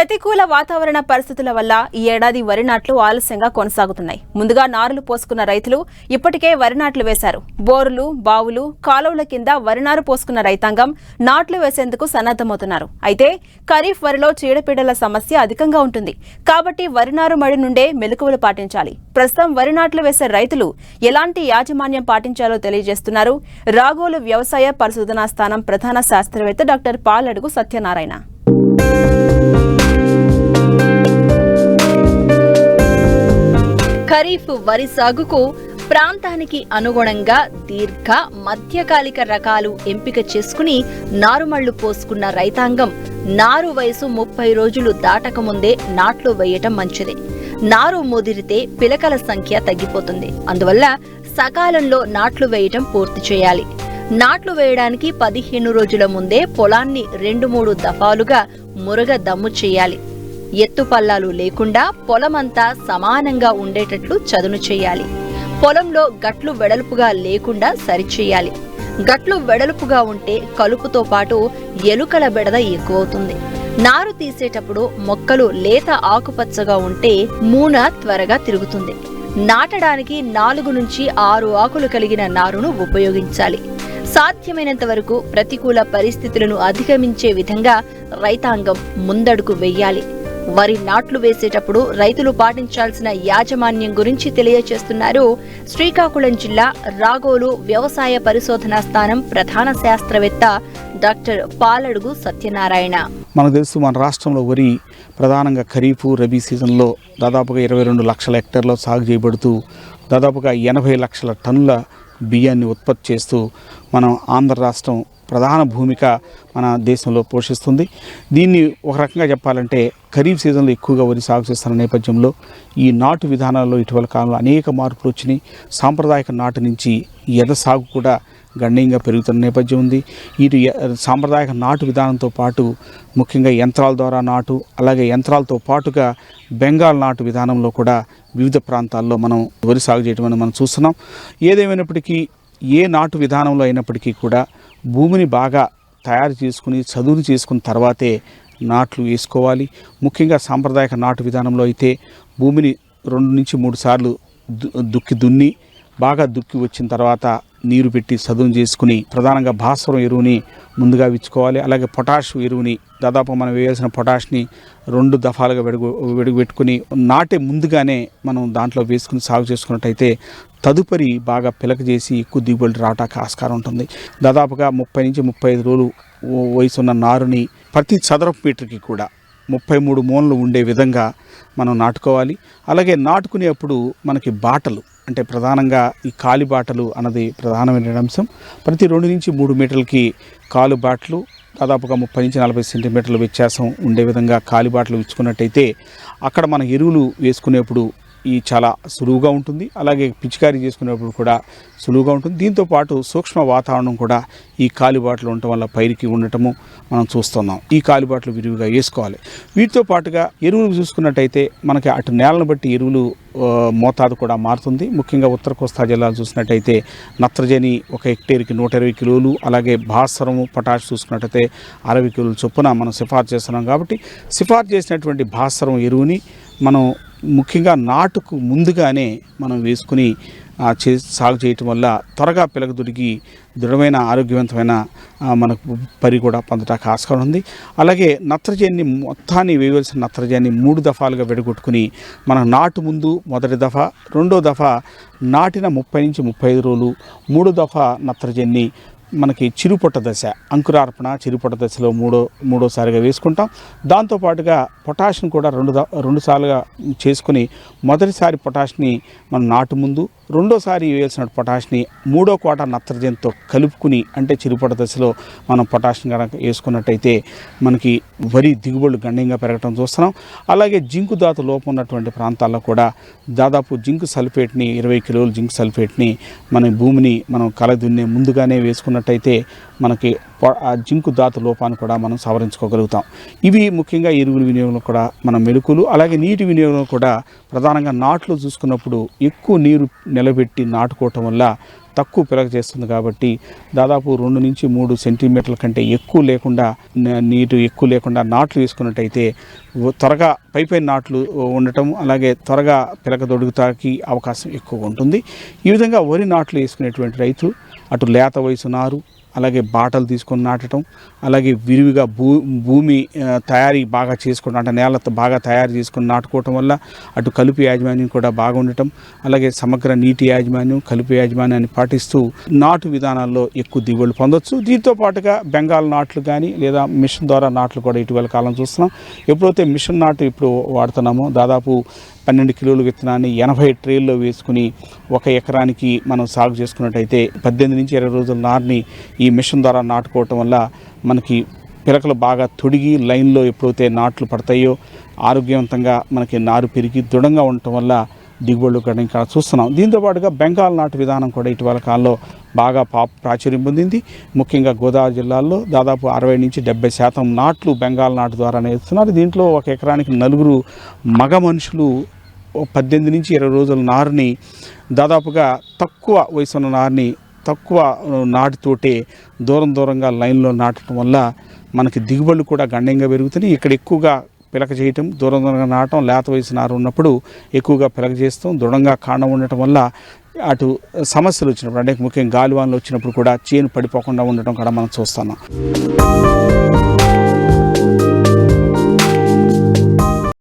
ప్రతికూల వాతావరణ పరిస్థితుల వల్ల ఈ ఏడాది వరి నాట్లు ఆలస్యంగా కొనసాగుతున్నాయి. ముందుగా నారులు పోసుకున్న రైతులు ఇప్పటికే వరి నాట్లు వేశారు. బోరులు బావులు కాలువల కింద వరి నారు పోసుకున్న రైతాంగం నాట్లు వేసేందుకు సన్నద్దమవుతున్నారు అయితే ఖరీఫ్ వరిలో చీడపీడల సమస్య అధికంగా ఉంటుంది. కాబట్టి వరి నారు మడి నుండే మెలకువలు పాటించాలి. ప్రస్తుతం వరి నాట్లు వేసే రైతులు ఎలాంటి యాజమాన్యం పాటించాలో తెలియజేస్తున్నారు. రాగోలు వ్యవసాయ పరిశోధనా స్థానం ప్రధాన శాస్త్రవేత్త డాక్టర్ పాలడుగు సత్యనారాయణ. ఖరీఫ్ వరి సాగుకు ప్రాంతానికి అనుగుణంగా దీర్ఘ మధ్యకాలిక రకాలు ఎంపిక చేసుకుని నారుమళ్ళు పోసుకున్న రైతాంగం నారు వయసు ముప్పై రోజులు దాటకముందే నాట్లు వేయటం మంచిది. నారు ముదిరితే పిలకల సంఖ్య తగ్గిపోతుంది. అందువల్ల సకాలంలో నాట్లు వేయటం పూర్తి చేయాలి. నాట్లు వేయడానికి పదిహేను రోజుల ముందే పొలాన్ని రెండు మూడు దఫాలుగా మురగ దమ్ము చేయాలి. ఎత్తుపల్లాలు లేకుండా పొలమంతా సమానంగా ఉండేటట్లు చదును చేయాలి. పొలంలో గట్లు వెడల్పుగా లేకుండా సరిచేయాలి. గట్లు వెడల్పుగా ఉంటే కలుపుతో పాటు ఎలుకల బెడద ఎక్కువవుతుంది. నారు తీసేటప్పుడు మొక్కలు లేత ఆకుపచ్చగా ఉంటే మూన త్వరగా తిరుగుతుంది. నాటడానికి నాలుగు నుంచి ఆరు ఆకులు కలిగిన నారును ఉపయోగించాలి. సాధ్యమైనంత వరకు ప్రతికూల పరిస్థితులను అధిగమించే విధంగా రైతాంగం ముందడుగు వెయ్యాలి వరి నాట్లు వేసేటప్పుడు రైతులు పాటించాల్సిన యాజమాన్యం గురించి తెలియచేస్తున్నారు శ్రీకాకుళం జిల్లా రాగోలు వ్యవసాయ పరిశోధనా స్థానం ప్రధాన శాస్త్రవేత్త డాక్టర్ పాలడుగు సత్యనారాయణ. మనకు తెలుసు మన రాష్ట్రంలో వరి ప్రధానంగా ఖరీఫ్ రబీ సీజన్లో దాదాపుగా ఇరవై రెండు లక్షల హెక్టర్లో సాగు చేయబడుతూ దాదాపుగా ఎనభై లక్షల టన్నుల బియ్యాన్ని ఉత్పత్తి చేస్తూ మనం ఆంధ్ర రాష్ట్రం ప్రధాన భూమిక మన దేశంలో పోషిస్తుంది. దీన్ని ఒక రకంగా చెప్పాలంటే ఖరీఫ్ సీజన్లో ఎక్కువగా వరి సాగు చేస్తున్న నేపథ్యంలో ఈ నాటు విధానాల్లో ఇటీవల కాలంలో అనేక మార్పులు వచ్చినాయి. సాంప్రదాయక నాటు నుంచి ఎర్ర ఎద సాగు కూడా గణనీయంగా పెరుగుతున్న నేపథ్యం ఉంది. ఇటు సాంప్రదాయక నాటు విధానంతో పాటు ముఖ్యంగా యంత్రాల ద్వారా నాటు అలాగే యంత్రాలతో పాటుగా బెంగాల్ నాటు విధానంలో కూడా వివిధ ప్రాంతాల్లో మనం వరి సాగు చేయడం అనేది మనం చూస్తున్నాం. ఏదేమైనప్పటికీ ఏ నాటు విధానంలో అయినప్పటికీ కూడా భూమిని బాగా తయారు చేసుకుని చదువులు చేసుకున్న తర్వాతే నాట్లు వేసుకోవాలి. ముఖ్యంగా సాంప్రదాయక నాటు విధానంలో అయితే భూమిని రెండు నుంచి మూడు సార్లు దు- దుక్కి దున్ని బాగా దుక్కి వచ్చిన తర్వాత నీరు పెట్టి చదును చేసుకుని ప్రధానంగా భాస్వరం ఎరువుని ముందుగా విచ్చుకోవాలి. అలాగే పొటాష్ ఎరువుని దాదాపు మనం వేయాల్సిన పొటాష్ని రెండు దఫాలుగా వెడుగు వెడుగుపెట్టుకుని నాటే ముందుగానే మనం దాంట్లో వేసుకుని సాగు చేసుకున్నట్టయితే తదుపరి బాగా పిలక చేసి ఎక్కువ దిగుబడి రావటానికి ఆస్కారం ఉంటుంది. దాదాపుగా ముప్పై నుంచి ముప్పై ఐదు రోజులు వయసున్న నారుని ప్రతి చదరపు మీటర్కి కూడా ముప్పై మూడు మూలలు ఉండే విధంగా మనం నాటుకోవాలి. అలాగే నాటుకునేప్పుడు మనకి బాటలు అంటే ప్రధానంగా ఈ కాలి బాటలు అన్నది ప్రధానమైన అంశం. ప్రతి రెండు నుంచి మూడు మీటర్లకి కాలు బాటలు దాదాపుగా ముప్పై నుంచి నలభై సెంటీమీటర్ల వ్యత్యాసం ఉండే విధంగా కాలి బాటలు ఇచ్చుకున్నట్టయితే అక్కడ మన ఎరువులు వేసుకునేప్పుడు ఈ చాలా సులువుగా ఉంటుంది. అలాగే పిచికారీ చేసుకునేప్పుడు కూడా సులువుగా ఉంటుంది. దీంతో పాటు సూక్ష్మ వాతావరణం కూడా ఈ కాలిబాట్లు ఉండటం వల్ల పైరికి ఉండటము మనం చూస్తున్నాం. ఈ కాలిబాట్లు విరివిగా వేసుకోవాలి. వీటితో పాటుగా ఎరువులు చూసుకున్నట్టయితే మనకి అటు నేలను బట్టి ఎరువులు మోతాదు కూడా మారుతుంది. ముఖ్యంగా ఉత్తర కోస్తా జిల్లాలు చూసినట్టయితే నత్రజని ఒక హెక్టేర్కి నూట ఇరవై కిలోలు అలాగే భాస్వరము పొటాష్ చూసుకున్నట్టయితే అరవై కిలోలు చొప్పున మనం సిఫార్సు చేస్తున్నాం. కాబట్టి సిఫార్సు చేసినటువంటి భాస్వరం ఎరువుని మనం ముఖ్యంగా నాటుకు ముందుగానే మనం వేసుకుని చే సాగు చేయటం వల్ల త్వరగా పిలకదుడికి దృఢమైన ఆరోగ్యవంతమైన మనకు పరి కూడా పొందడానికి ఆస్కారం ఉంది. అలాగే నత్రజనిని మొత్తాన్ని వేయవలసిన నత్రజని మూడు దఫాలుగా విడగొట్టుకుని మన నాటు ముందు మొదటి దఫా రెండో దఫా నాటిన ముప్పై నుంచి ముప్పై ఐదు రోజులు మూడో దఫా నత్రజనిని మనకి చిరుపొట్ట దశ అంకురార్పణ చిరుపొట్ట దశలో మూడో మూడోసారిగా వేసుకుంటాం. దాంతోపాటుగా పొటాష్ని కూడా రెండు రెండు సార్లుగా చేసుకుని మొదటిసారి పొటాష్ని మనం నాటు ముందు రెండోసారి వేయాల్సిన పొటాష్ని మూడో కోట నత్రజనితో కలుపుకుని అంటే చిరుపొట్ట దశలో మనం పొటాష్ని కనుక వేసుకున్నట్టయితే మనకి వరి దిగుబడులు గణనీయంగా పెరగటం చూస్తున్నాం. అలాగే జింకు ధాతు లోపం ఉన్నటువంటి ప్రాంతాల్లో కూడా దాదాపు జింక్ సల్ఫేట్ని ఇరవై కిలోలు జింక్ సల్ఫేట్ని మన భూమిని మనం కలదున్నే ముందుగానే వేసుకున్నట్టయితే మనకి ఆ జింకు ధాతు లోపాన్ని కూడా మనం సవరించుకోగలుగుతాం. ఇవి ముఖ్యంగా ఎరువుల వినియోగంలో కూడా మన మెలుకులు అలాగే నీటి వినియోగంలో కూడా ప్రధానంగా నాట్లు చూసుకున్నప్పుడు ఎక్కువ నీరు నిలబెట్టి నాటుకోవటం వల్ల తక్కువ పెరగ చేస్తుంది కాబట్టి దాదాపు రెండు నుంచి మూడు సెంటీమీటర్ల కంటే ఎక్కువ లేకుండా నీరు ఎక్కువ లేకుండా నాట్లు వేసుకున్నట్టయితే త్వరగా పై పై నాట్లు ఉండటం అలాగే త్వరగా పిలక దొడుగుతాకి అవకాశం ఎక్కువ ఉంటుంది. ఈ విధంగా వరి నాట్లు వేసుకునేటువంటి రైతులు అటు లేత వయసు నారు అలాగే బాటలు తీసుకొని నాటడం అలాగే విరివిగా భూ భూమి తయారీ బాగా చేసుకోవడం అంటే నేల బాగా తయారు చేసుకొని నాటుకోవటం వల్ల అటు కలుపు యాజమాన్యం కూడా బాగా ఉండటం అలాగే సమగ్ర నీటి యాజమాన్యం కలుపు యాజమాన్యాన్ని పాటిస్తూ నాటు విధానాల్లో ఎక్కువ దిగుబడులు పొందొచ్చు. దీంతో పాటుగా బెంగాల్ నాట్లు కానీ లేదా మిషన్ ద్వారా నాట్లు కూడా ఇటీవల కాలం చూస్తున్నాం. ఎప్పుడైతే మిషన్ నాటు ఇప్పుడు వాడుతున్నామో దాదాపు పన్నెండు కిలోల విత్తనాన్ని ఎనభై ట్రేల్లో వేసుకుని ఒక ఎకరానికి మనం సాగు చేసుకున్నట్టయితే పద్దెనిమిది నుంచి ఇరవై రోజుల నారుని ఈ మిషన్ ద్వారా నాటుకోవటం వల్ల మనకి పిలకలు బాగా తొడిగి లైన్లో ఎప్పుడైతే నాట్లు పడతాయో ఆరోగ్యవంతంగా మనకి నారు పెరిగి దృఢంగా ఉండటం వల్ల దిగుబడులు కూడా ఇంకా చూస్తున్నాం. దీంతో పాటుగా బెంగాల్ నాటు విధానం కూడా ఇటీవల కాలంలో బాగా పా ప్రాచుర్యం పొందింది. ముఖ్యంగా గోదావరి జిల్లాల్లో దాదాపు అరవై నుంచి డెబ్బై శాతం నాట్లు బెంగాల్ నాటు ద్వారా వేస్తున్నారు దీంట్లో ఒక ఎకరానికి నలుగురు మగ మనుషులు ఓ పద్దెనిమిది నుంచి ఇరవై రోజుల నారుని దాదాపుగా తక్కువ వయసు ఉన్న నారుని తక్కువ నాటుతోటే దూరం దూరంగా లైన్లో నాటడం వల్ల మనకి దిగుబడులు కూడా గణ్యంగా పెరుగుతున్నాయి. ఇక్కడ ఎక్కువగా పిలక చేయటం దూరం దూరంగా నాటం లేత వయసు నారు ఉన్నప్పుడు ఎక్కువగా పిలక చేస్తాం దృఢంగా కాండం ఉండటం వల్ల అటు సమస్యలు వచ్చినప్పుడు అంటే ముఖ్యంగా గాలివాన్లు వచ్చినప్పుడు కూడా చేను పడిపోకుండా ఉండటం కూడా మనం చూస్తున్నాం.